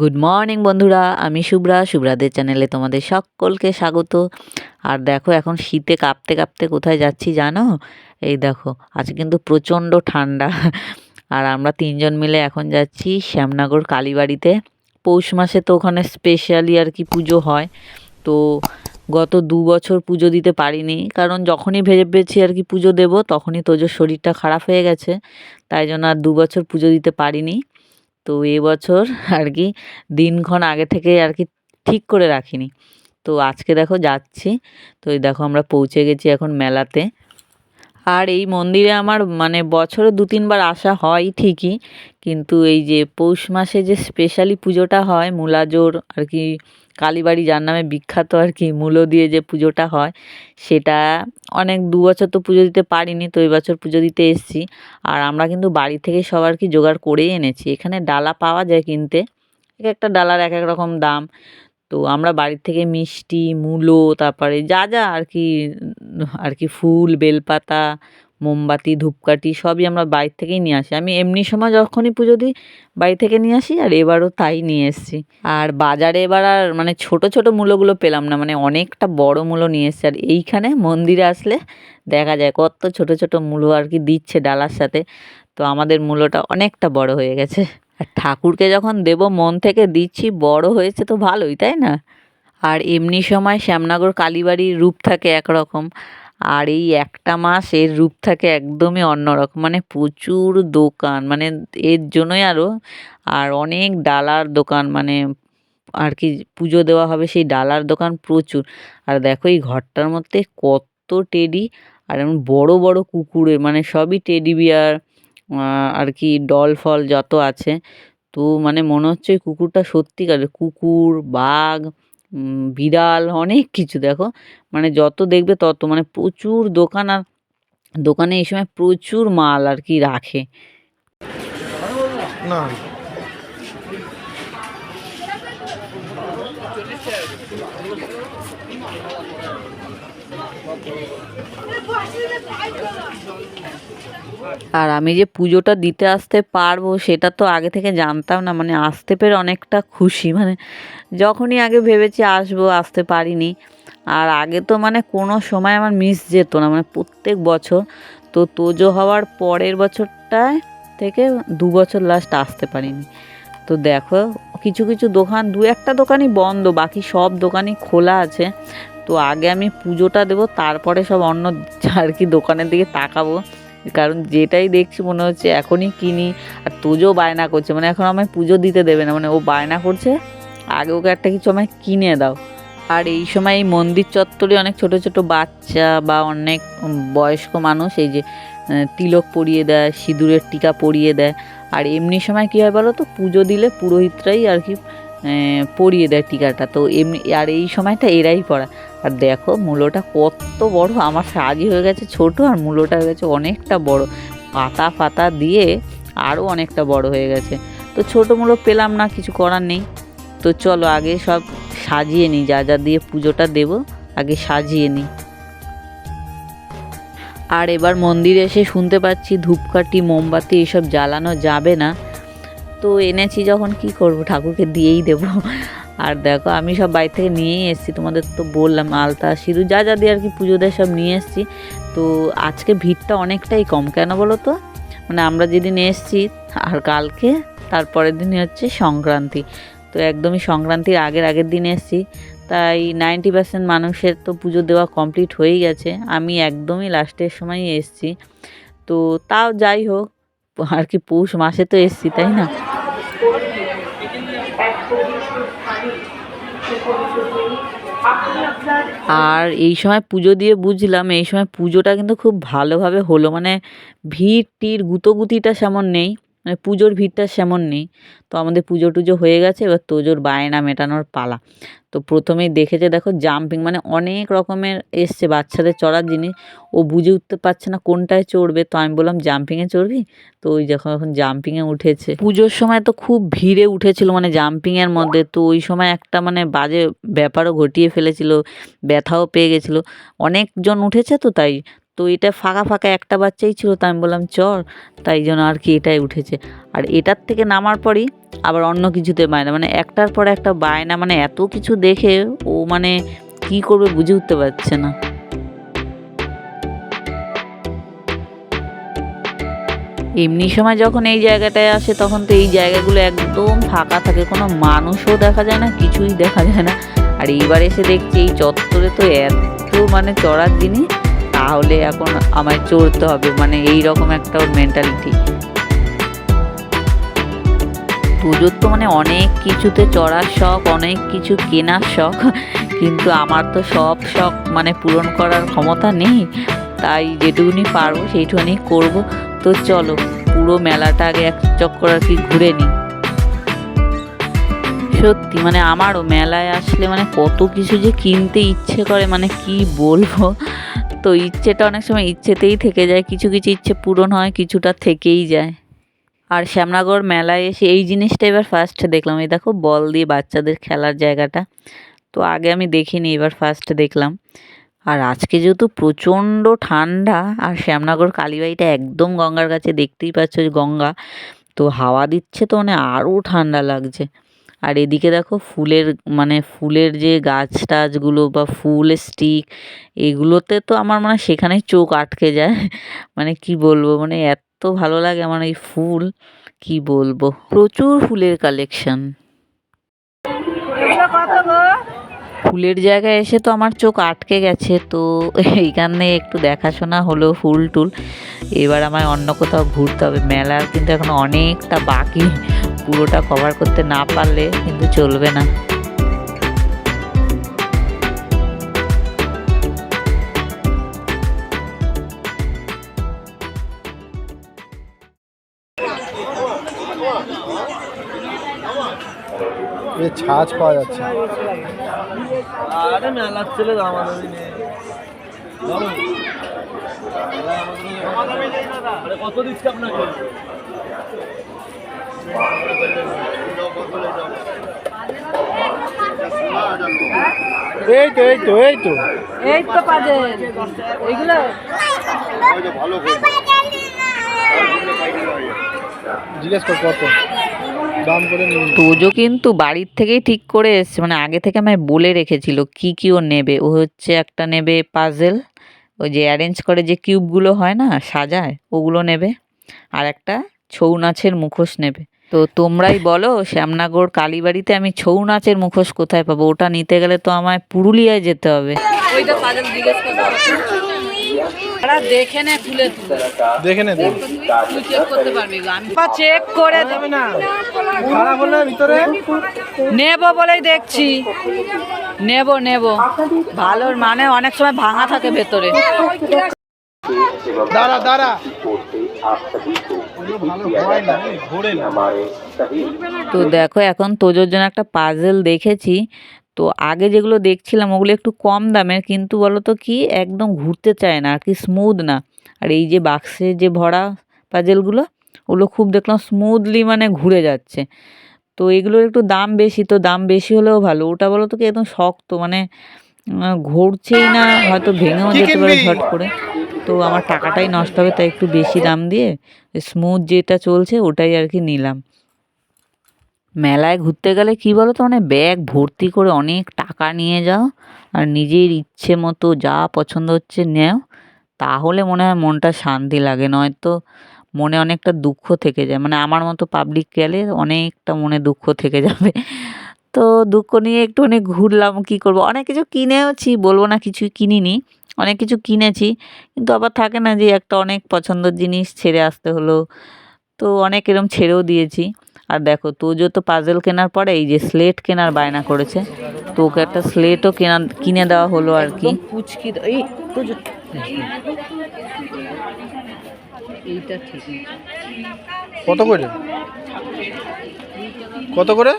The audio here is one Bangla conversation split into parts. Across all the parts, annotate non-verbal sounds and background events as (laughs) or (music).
গুড মর্নিং বন্ধুরা। আমি শুভ্রা। শুভ্রাদের চ্যানেলে তোমাদের সকলকে স্বাগত। আর দেখো, এখন শীতে কাঁপতে কাঁপতে কোথায় যাচ্ছি জানো? এই দেখো, আজকে কিন্তু প্রচণ্ড ঠান্ডা। আর আমরা তিনজন মিলে এখন যাচ্ছি শ্যামনগর কালীবাড়িতে। পৌষ মাসে তো ওখানে স্পেশালি আর কি পুজো হয়। তো গত দু বছর পুজো দিতে পারিনি। কারণ যখনই ভেবেছি আর কি পুজো দেব, তখনই তোজোর শরীরটা খারাপ হয়ে গেছে। তাই জন্য আর দু বছর পুজো দিতে পারিনি। তো এবছর আর কি দিনক্ষণ আগে থেকে আর কি ঠিক করে রাখিনি। তো আজকে দেখো যাচ্ছি। তো এই দেখো আমরা পৌঁছে গেছি এখন মেলাতে। আর এই মন্দিরে আমার মানে বছরে দু তিনবার আসা হয় ঠিকই, কিন্তু এই যে পৌষ মাসে যে স্পেশালি পুজোটা হয়, মূলাজোর আর কি কালীবাড়ি যার নামে বিখ্যাত আর কি মূলো দিয়ে যে পুজোটা হয়, সেটা অনেক দু বছর তো পুজো দিতে পারিনি, তো এই বছর পুজো দিতে এসেছি। আর আমরা কিন্তু বাড়ি থেকে সবার কি জোগাড় করেই এনেছি। এখানে ডালা পাওয়া যায় কিনতে, এক একটা ডালার এক এক রকম দাম। তো আমরা বাড়ির থেকে মিষ্টি, মূলো, তারপরে যা যা আর কি আর কি ফুল, বেলপাতা মোমবাতি, ধূপকাঠি সবই আমরা বাড়ির থেকেই নিয়ে আসি। আমি এমনি সময় যখনই পুজো দিই বাড়ি থেকে নিয়ে আসি আর এবারও তাই নিয়ে এসেছি। আর বাজারে এবার আর মানে ছোট ছোট মূলোগুলো পেলাম না মানে অনেকটা বড় মূলো নিয়ে এসেছি। আর এইখানে মন্দিরে আসলে দেখা যায় কত ছোট ছোট মূলো আর কি দিচ্ছে ডালার সাথে। তো আমাদের মূলোটা অনেকটা বড় হয়ে গেছে। আর ঠাকুরকে যখন দেব মন থেকে দিচ্ছি, বড় হয়েছে তো ভালোই, তাই না? আর এমনি সময় শ্যামনগর কালীবাড়ির রূপ থাকে একরকম। আর এই একটা মাস এর রূপ থাকে একদমই অন্যরকম। মানে প্রচুর দোকান মানে এর জন্যই আরও আর অনেক ডালার দোকান মানে আর কি পুজো দেওয়া হবে সেই ডালার দোকান প্রচুর। আর দেখো এই ঘরটার মধ্যে কত টেডি, আর এমন বড় বড় কুকুরে মানে সবই টেডি বিয়ার আর কি ডল ফল যত আছে। তো মানে মনে হচ্ছে ওই কুকুরটা সত্যিকারের কুকুর, বাঘ বিড়াল অনেক কিছু দেখো। মানে যত দেখবে তত মানে প্রচুর দোকান আর দোকানে এই সময় প্রচুর মাল আর কি রাখে। না। আর আমি যে পুজোটা দিতে আসতে পারব সেটা তো আগে থেকে জানতাম না মানে আসতে পেরে অনেকটা খুশি মানে যখনই আগে ভেবেছি আসব, আসতে পারিনি। আর আগে তো মানে কোনো সময় আমার মিস যেত না মানে প্রত্যেক বছর। তো তোজো হওয়ার পরের বছরটায় থেকে দু বছর লাস্ট আসতে পারিনি। তো দেখো, কিছু কিছু দোকান, দু একটা দোকানই বন্ধ, বাকি সব দোকানই খোলা আছে। তো আগে আমি পুজোটা দেবো, তারপরে সব অন্য আর কি দোকানের দিকে তাকাবো। কারণ যেটাই দেখছি মনে হচ্ছে এখনই কিনি। আর তোজো বায়না করছে মানে এখন আমায় পুজো দিতে দেবে না মানে ও বায়না করছে আগে ওকে একটা কিছু আমায় কিনে দাও। আর এই সময় এই মন্দির চত্বরে অনেক ছোট ছোট বাচ্চা বা অনেক বয়স্ক মানুষ, এই যে তিলক পরিয়ে দেয়, সিঁদুরের টিকা পরিয়ে দেয়। আর এমনি সময় কী হয় বলো তো, পুজো দিলে পুরোহিতরাই আর কি পরিয়ে দেয় টিকাটা। তো এমনি, আর এই সময়টা এরাই পড়া। আর দেখো, মূলোটা কত বড়। আমার সাজি হয়ে গেছে ছোট আর মূলোটা হয়ে গেছে অনেকটা বড়। পাতা ফাতা দিয়ে আরও অনেকটা বড় হয়ে গেছে। তো ছোটো মূলো পেলাম না, কিছু করার নেই। তো চলো আগে সব সাজিয়ে নিই, যা যা দিয়ে পুজোটা দেব, আগে সাজিয়ে নিই। আর এবার মন্দিরে এসে শুনতে পাচ্ছি ধূপকাঠি, মোমবাতি, এসব জ্বালানো যাবে না। তো এনেছি যখন কি করব, ঠাকুরকে দিয়েই দেব। আর দেখো, আমি সব বাড়ি থেকে নিয়েই এসেছি, তোমাদের তো বললাম, আলতা, সিঁদুর, যা যা দিয়ে আর কি পুজো দেয় সব নিয়ে এসেছি। তো আজকে ভিড়টা অনেকটাই কম, কেন বলো তো? মানে আমরা যেদিন এসেছি আর কালকে, তারপরের দিনই হচ্ছে সংক্রান্তি। তো একদমই সংক্রান্তির আগের আগের দিন এসেছি। তাই নাইনটি পার্সেন্ট মানুষের তো পুজো দেওয়া কমপ্লিট হয়েই গেছে। আমি একদমই লাস্টের সময়ই এসেছি। তো তাও যাই হোক, আর কি পৌষ মাসে তো এসেছি, তাই না? আর এই সময় পুজো দিয়ে বুঝলাম, এই সময় পুজোটা কিন্তু খুব ভালোভাবে হলো। মানে ভিড় টির গুতোগুতিটা সেমন নেই। মানে পুজোর ভিড়টা সেমন নেই। তো আমাদের পুজো টুজো হয়ে গেছে, এবার তোজোর বায়না মেটানোর পালা। তো প্রথমেই দেখেছে, দেখো জাম্পিং মানে অনেক রকমের এসছে বাচ্চাদের চড়ার জিনিস। ও বুঝে উঠতে পারছে না কোনটায় চড়বে। তো আমি বললাম জাম্পিংয়ে চড়বি? তো ওই যখন এখন জাম্পিংয়ে উঠেছে। পুজোর সময় তো খুব ভিড়ে উঠেছিল মানে জাম্পিংয়ের মধ্যে। তো ওই সময় একটা মানে বাজে ব্যাপারও ঘটিয়ে ফেলেছিল, ব্যথাও পেয়ে গেছিল। অনেকজন উঠেছে তো তাই তো এটা ফাঁকা ফাঁকা একটা বাচ্চাই ছিল, তো আমি বললাম, চল। তাই জন্য আর কি এটাই উঠেছে। আর এটার থেকে নামার পরই আবার অন্য কিছুতে বায়না মানে একটার পর একটা বায়না মানে এত কিছু দেখে ও মানে কি করবে বুঝে উঠতে পারছে না। এমনি সময় যখন এই জায়গাটায় আসে, তখন তো এই জায়গাগুলো একদম ফাঁকা থাকে, কোনো মানুষও দেখা যায় না, কিছুই দেখা যায় না। আর এইবার এসে দেখছি এই চত্বরে তো এত মানে চড়ার জিনিস তাহলে এখন আমায় চড়তে হবে মানে এই রকম একটা ওর মেন্টালিটি পুজোর তো মানে অনেক কিছুতে চড়ার শখ, অনেক কিছু কেনার শখ, কিন্তু আমার তো সব শখ মানে পূরণ করার ক্ষমতা নেই, তাই যেটুকুনি পারব সেইটুকুনি করব। তো চলো, পুরো মেলাটা আগে এক চক্কর আর কি ঘুরে নিই। সত্যি মানে আমারও মেলায় আসলে মানে কত কিছু যে কিনতে ইচ্ছে করে মানে কি বলব? তো ইচ্ছেটা অনেক সময় ইচ্ছেতেই থেকে যায়। কিছু কিছু ইচ্ছে পূরণ হয়, কিছুটা থেকেই যায়। আর শ্যামনগর মেলায় এসে এই জিনিসটা এবার ফার্স্ট দেখলাম। এই দেখো, বল দিয়ে বাচ্চাদের খেলার জায়গাটা। তো আগে আমি দেখিনি, এবার ফার্স্ট দেখলাম। আর আজকে যেহেতু প্রচণ্ড ঠান্ডা, আর শ্যামনগর কালীবাড়িটা একদম গঙ্গার কাছে, দেখতেই পাচ্ছ গঙ্গা। তো হাওয়া দিচ্ছে তো মানে আরও ঠান্ডা লাগছে। আর এদিকে দেখো ফুলের মানে ফুলের যে গাছ টাছগুলো বা ফুল স্টিক, এগুলোতে তো আমার মানে সেখানে চোখ আটকে যায়। (laughs) মানে কি বলব মানে এত ভালো লাগে আমার এই ফুল, কি বলব। প্রচুর ফুলের কালেকশন ফুলের জায়গায় এসে তো আমার চোখ আটকে গেছে, তো এইখানে একটু দেখাশোনা হলো ফুল টুল। এবার আমায় অন্য কোথাও ঘুরতে হবে। মেলার কিন্তু এখন অনেকটা বাকি, পুরোটা কভার করতে না পারলে কিন্তু চলবে না। ছাঁচ পাওয়া যাচ্ছে। আরে মেলার ছেলে নেই কত দিচ্ছে আপনাকে? এই তো এই তো এই তো। এই তো পাজেল এইগুলো? জিজ্ঞেস কর কত। তোজো কিন্তু বাড়ির থেকেই ঠিক করে এসছে মানে আগে থেকে আমায় বলে রেখেছিল কি কি ও নেবে। ও হচ্ছে একটা নেবে পাজেল ওই যে অ্যারেঞ্জ করে যে কিউবগুলো হয় না সাজায় ওগুলো নেবে। আর একটা ছৌ নাচের মুখোশ নেবে। তো তোমরাই বলো শ্যামনগর কালীবাড়িতে আমি ছৌ নাচের মুখোশ কোথায় পাবো? ওটা নিতে গেলে তো আমায় পুরুলিয়ায় যেতে হবে। ওইটা দেখে নে খুলে তুলে দেখে নে তুই চেক করতে পারবি গো। আমি চেক করে দেবে না। খারাপ হলে ভিতরে নেব বলেই দেখছি। নেব নেব। ভালোর মানে অনেক সময় ভাঙা থাকে ভেতরে। দাঁড়া দাঁড়া। হয় তো দেখো এখন তোজোর জন্য একটা পাজেল দেখেছি। তো আগে যেগুলো দেখছিলাম ওগুলো একটু কম দামের কিন্তু বলো তো কি একদম ঘুরতে চায় না আর কি স্মুথ না। আর এই যে বাক্সে যে ভরা পাজেলগুলো ওগুলো খুব দেখলাম স্মুথলি মানে ঘুরে যাচ্ছে। তো এগুলোর একটু দাম বেশি তো দাম বেশি হলেও ভালো। ওটা বলো তো কি একদম শক্ত মানে ঘুরছেই না হয়তো ভেঙেও যেতে পারে? ঝট করে। তো আমার টাকাটাই নষ্ট হবে তাই একটু বেশি দাম দিয়ে স্মুথ যেটা চলছে ওটাই আর কি নিলাম। মেলায় ঘুরতে গেলে কি বলো তো মানে ব্যাগ ভর্তি করে অনেক টাকা নিয়ে যাও, আর নিজের ইচ্ছে মতো যা পছন্দ হচ্ছে নেও। তাহলে মনে হয় মনটা শান্তি লাগে, নয়তো মনে অনেকটা দুঃখ থেকে যায়। মানে আমার মতো পাবলিক গেলে অনেকটা মনে দুঃখ থেকে যাবে। তো দুঃখ নিয়ে একটুখানি ঘুরলাম, কি করব? অনেক কিছু কিনেওছি, বলব না কিছুই কিনিনি, অনেক কিছু কিনেছি, কিন্তু আবার থাকে না যে একটা অনেক পছন্দের জিনিস ছেড়ে আসতে হলো। তো অনেক এরম ছেড়েও দিয়েছি। আর দেখো তোজো তো পাজেল কেনার পরে এই যে স্লেট কেনার বায়না করেছে তো ওকে একটা স্লেটও কেনা কিনে দেওয়া হলো আর কি। পুচকি এই তোজো এইটা ঠিক কত করে? কত করে?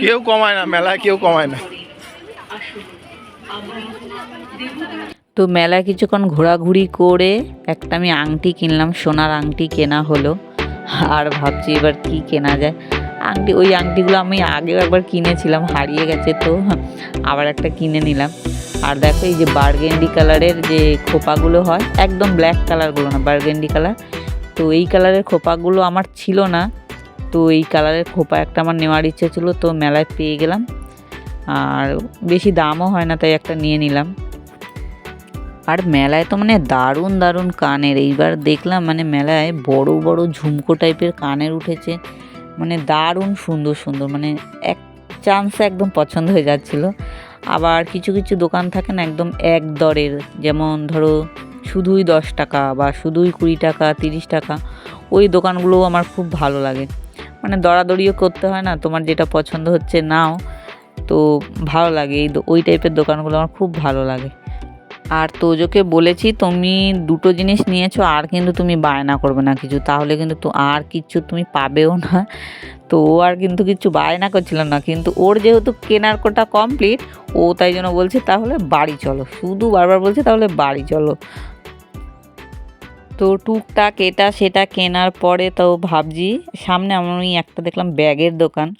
কেউ কমায় না মেলায় কেউ কমায় না। তো মেলায় কিছুক্ষণ ঘোরাঘুরি করে একটা আমি আংটি কিনলাম, সোনার আংটি কেনা হলো। আর ভাবছি এবার কি কেনা যায়। আংটি, ওই আংটিগুলো আমি আগেও একবার কিনেছিলাম, হারিয়ে গেছে তো, আবার একটা কিনে নিলাম। আর দেখো এই যে বার্গেন্ডি কালারের যে খোপাগুলো হয়, একদম ব্ল্যাক কালারগুলো না, বার্গেন্ডি কালার তো এই কালারের খোপাগুলো আমার ছিল না, তো এই কালারের খোপা একটা আমার নেওয়ার ইচ্ছে ছিল, তো মেলায় পেয়ে গেলাম। আর বেশি দামও হয় না, তাই একটা নিয়ে নিলাম। আর মেলায় তো মানে দারুণ দারুণ কানের। এইবার দেখলাম মানে মেলায় বড় বড় ঝুমকো টাইপের কানের উঠেছে। মানে দারুণ সুন্দর সুন্দর। মানে এক চান্সে একদম পছন্দ হয়ে যাচ্ছিল। আবার কিছু কিছু দোকান থাকে না একদম এক দরের। যেমন ধরো শুধুই দশ টাকা বা শুধুই কুড়ি টাকা, তিরিশ টাকা। ওই দোকানগুলোও আমার খুব ভালো লাগে। মানে দরাদরিও করতে হয় না, তোমার যেটা পছন্দ হচ্ছে নাও। তো ভালো লাগে। এই ওই টাইপের দোকানগুলো আমার খুব ভালো লাগে। আর তোজোকে বলেছি, তুমি দুটো জিনিস নিয়েছো, আর কিন্তু তুমি বায়না করবে না কিছু। তাহলে কিন্তু তো আর কিচ্ছু তুমি পাবেও না। তো ও আর কিন্তু কিছু বায়না করছিল না। কিন্তু ওর যেহেতু কেনার কোটা কমপ্লিট, ও তাই জন্য বলছে, তাহলে বাড়ি চলো। শুধু বারবার বলছে, তাহলে বাড়ি চলো। তো টুকটাক এটা সেটা কেনার পরে তো ভাবছি, সামনে আমি একটা দেখলাম ব্যাগের দোকান।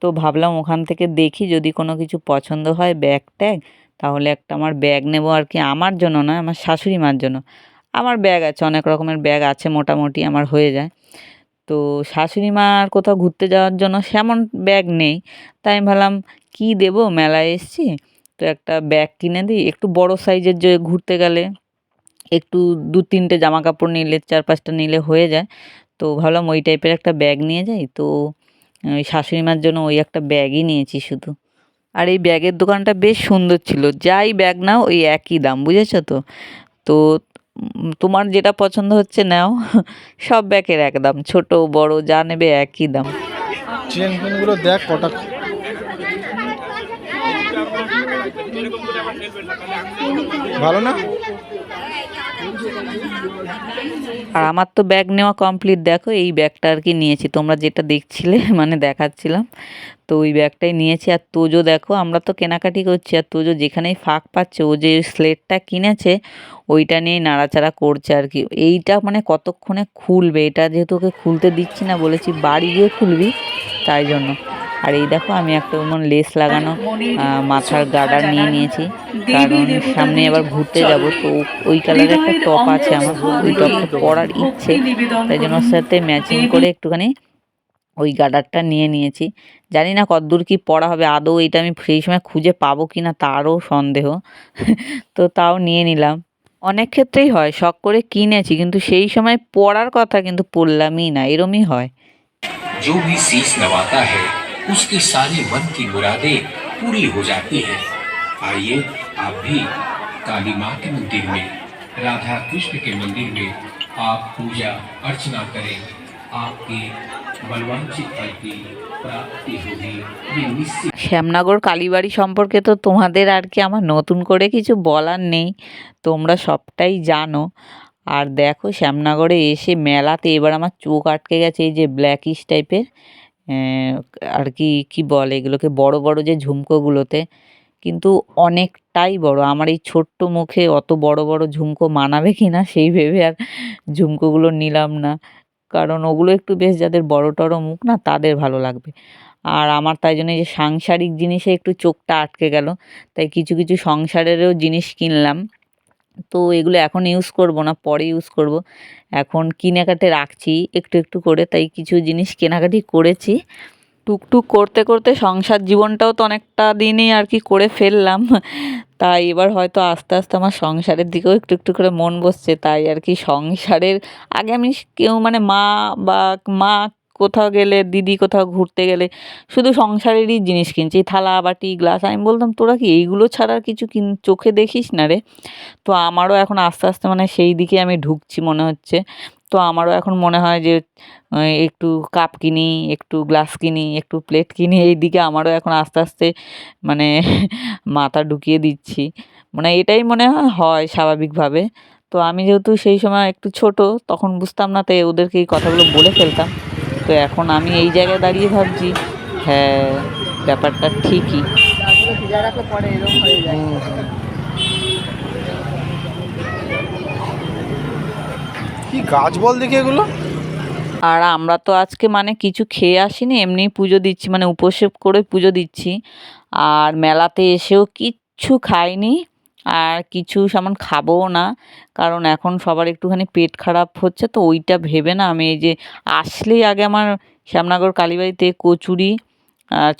তো ভাবলাম ওখান থেকে দেখি যদি কোনো কিছু পছন্দ হয় ব্যাগ ট্যাগ তাহলে একটা আমার ব্যাগ নেব আর কি আমার জন্য না, আমার শাশুড়ি মার জন্য। আমার ব্যাগ আছে, অনেক রকমের ব্যাগ আছে মোটামুটি আমার হয়ে যায়। তো শাশুড়ি মার কোথাও ঘুরতে যাওয়ার জন্য সেমন ব্যাগ নেই। তাই আমি ভাবলাম, কী দেবো? মেলায় এসছি, তো একটা ব্যাগ কিনে দিই। একটু বড় সাইজের যে ঘুরতে গেলে একটু দু তিনটে জামা কাপড় নিলে, চার পাঁচটা নিলে হয়ে যায়। তো ভাবলাম ওই টাইপের একটা ব্যাগ নিয়ে যাই। তো, ওই শাশুড়ি মার জন্য ওই একটা ব্যাগই নিয়েছি শুধু। আর এই ব্যাগের দোকানটা বেশ সুন্দর ছিল। যাই ব্যাগ নাও ওই একই দাম, বুঝেছ তো? তো তোমার যেটা পছন্দ হচ্ছে নাও, সব ব্যাগের এক দাম, ছোট, বড়, যা নেবে একই দাম। চেন দেখ কটা। ভালো না? আর আমার তো ব্যাগ নেওয়া কমপ্লিট দেখো এই ব্যাগটা আর কি নিয়েছি। তোমরা যেটা দেখছিলে (laughs) মানে দেখাচ্ছিলাম তো ওই ব্যাগটাই নিয়েছি। আর তোজো দেখো আমরা তো কেনাকাটি করছি আর তোজো যেখানেই ফাঁক পাচ্ছে ও যে স্লেটটা কিনেছে ওইটা নিয়েই নাড়াচাড়া করছে আর কি। এইটা মানে কতক্ষণে খুলবে? এটা যেহেতু ওকে খুলতে দিচ্ছি না বলেছি বাড়ি গিয়ে খুলবি তাই জন্য। আর এই দেখো, আমি একটা মন লেস লাগানো মাথার গার্ডার নিয়ে নিয়েছি। কারণ সামনে আবার ঘুরতে যাব, তো ওই কালারের একটা টপ আছে আমার, ওই টপটা পরার ইচ্ছে। তাই জন্য সাথে ম্যাচিং করে একটুখানি ওই গার্ডারটা নিয়ে নিয়েছি। জানি না কতদূর কি পড়া হবে, আদৌ এটা আমি সেই সময় খুঁজে পাবো কি না, তারও সন্দেহ। (laughs) তো তাও নিয়ে নিলাম। অনেক ক্ষেত্রেই হয়, শখ করে কিনেছি, কিন্তু সেই সময় পড়ার কথা কিন্তু পড়লামই না, এরমই হয়। उसकी सारी मन की मुरादें पूरी हो जाती है आइए आप भी काली माँ के मंदिर में राधा कृष्ण के मंदिर में आप पूजा अर्चना करें आपके बलवांचित फल की प्राप्ति होगी ये निश्चित শ্যামনগর কালীবাড়ি সম্পর্কে তো তোমাদের আর কি আমার নতুন করে কিছু বলার নেই তোমরা সবটাই জানো আর দেখো শ্যামনগরে এসে মেলাতে এবার আমার চোখ আটকে গেছে এই যে ব্ল্যাকিশ টাইপের আর কি কি বলে এগুলোকে, বড় বড় যে ঝুমকোগুলোতে, কিন্তু অনেকটাই বড়। আমার এই ছোট্ট মুখে অত বড় বড় ঝুমকো মানাবে কি না, সেই ভেবে আর ঝুমকোগুলো নিলাম না। কারণ ওগুলো একটু বেশ যাদের বড় টড় মুখ না, তাদের ভালো লাগবে। আর আমার তাই জন্য যে সাংসারিক জিনিসে একটু চোখটা আটকে গেল, তাই কিছু কিছু সংসারেরও জিনিস কিনলাম। তো এগুলো এখন ইউজ করব না, পরে ইউজ করব। এখন কিনে কাটে রাখছি, একটু একটু করে, তাই কিছু জিনিস কেনাকাটি করেছি। টুকটুক করতে করতে সংসার জীবনটাও তো অনেকটা দিনই আর কি করে ফেললাম। তাই এবার হয়তো আস্তে আস্তে আমার সংসারের দিকেও একটু একটু করে মন বসছে, তাই আর কি সংসারের আগে আমি কেউ মানে মা বা মা কোথাও গেলে, দিদি কোথাও ঘুরতে গেলে, শুধু সংসারেরই জিনিস কিনছি, থালা, বাটি, গ্লাস, আমি বলতাম, তোরা কি এইগুলো ছাড়া কিছু কিন, চোখে দেখিস না রে? তো আমারও এখন আস্তে আস্তে মানে সেই দিকে আমি ঢুকছি মনে হচ্ছে। তো আমারও এখন মনে হয় যে একটু কাপ কিনি, একটু গ্লাস কিনি, একটু প্লেট কিনি, এই দিকে আমারও এখন আস্তে আস্তে মানে (laughs) মাথা ঢুকিয়ে দিচ্ছি। মানে এটাই মনে হয় হয় স্বাভাবিকভাবে। তো আমি যেহেতু সেই সময় একটু ছোট, তখন বুঝতাম না তাই ওদেরকে এই কথাগুলো বলে ফেলতাম। তো এখন আমি এই জায়গায় দাঁড়িয়ে ভাবছি হ্যাঁ ব্যাপারটা ঠিকই। কি গাছ বল দেখি এগুলো? আর আমরা তো আজকে মানে কিছু খেয়ে আসিনি এমনি পুজো দিচ্ছি মানে উপোস করে পুজো দিচ্ছি। আর মেলাতে এসেও কিচ্ছু খাইনি। আর কিছু সামান খাবোও না। কারণ এখন সবার একটুখানি পেট খারাপ হচ্ছে, তো ওইটা ভেবে না আমি এই যে আসলেই আগে আমার শ্যামনগর কালীবাড়িতে কচুরি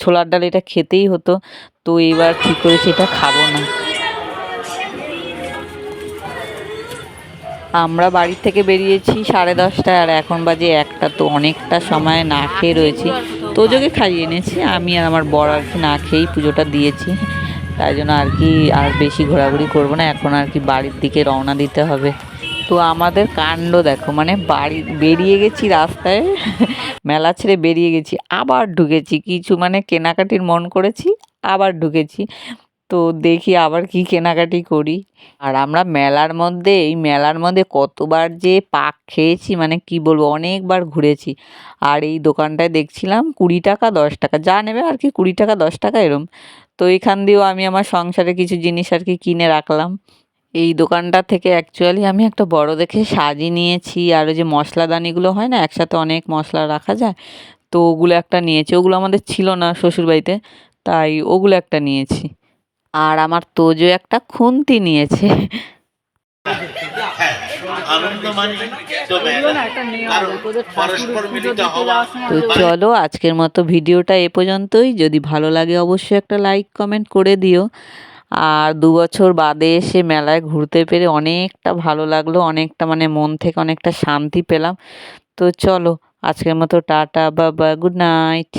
ছোলার ডাল এটা খেতেই হতো, তো এবার ঠিক করেছি এটা খাব না। আমরা বাড়ির থেকে বেরিয়েছি সাড়ে দশটায় আর এখন বাজে একটা, তো অনেকটা সময় না খেয়ে রয়েছি। তোজোকে খাইয়ে এনেছি, আমি আর আমার বর আর কি না খেয়েই পুজোটা দিয়েছি। তাই জন্য আর কি আর বেশি ঘোরাঘুরি করব না। এখন আর কি বাড়ির দিকে রওনা দিতে হবে। তো আমাদের কাণ্ড দেখো মানে বাড়ি বেরিয়ে গেছি রাস্তায়, (laughs) মেলা ছেড়ে বেরিয়ে গেছি, আবার ঢুকেছি। কিছু মানে কেনাকাটির মন করেছি, আবার ঢুকেছি। তো দেখি আবার কি কেনাকাটি করি। আর আমরা মেলার মধ্যে, এই মেলার মধ্যে কতবার যে পাক খেয়েছি মানে কি বলব, অনেকবার ঘুরেছি। আর এই দোকানটায় দেখছিলাম কুড়ি টাকা, দশ টাকা, যা নেবে আর কি কুড়ি টাকা, দশ টাকা এরম। তো এখান দিয়েও আমি আমার সংসারে কিছু জিনিস আর কি কিনে রাখলাম। এই দোকানটা থেকে অ্যাকচুয়ালি আমি একটা বড় দেখে সাজি নিয়েছি আর ওই যে মশলাদানিগুলো হয় না, একসাথে অনেক মশলা রাখা যায়, তো ওগুলো একটা নিয়েছি। ওগুলো আমাদের ছিল না শ্বশুরবাড়িতে, তাই ওগুলো একটা নিয়েছি। আর আমার তোজো একটা খুন্তি নিয়েছে। তো চলো আজকের মতো ভিডিওটা এ পর্যন্তই। যদি ভালো লাগে অবশ্যই একটা লাইক কমেন্ট করে দিও। আর দু বছর বাদে এসে মেলায় ঘুরতে পেরে অনেকটা ভালো লাগল অনেকটা মানে মন থেকে অনেকটা শান্তি পেলাম। তো চলো আজকের মতো টাটা বাবা গুড নাইট।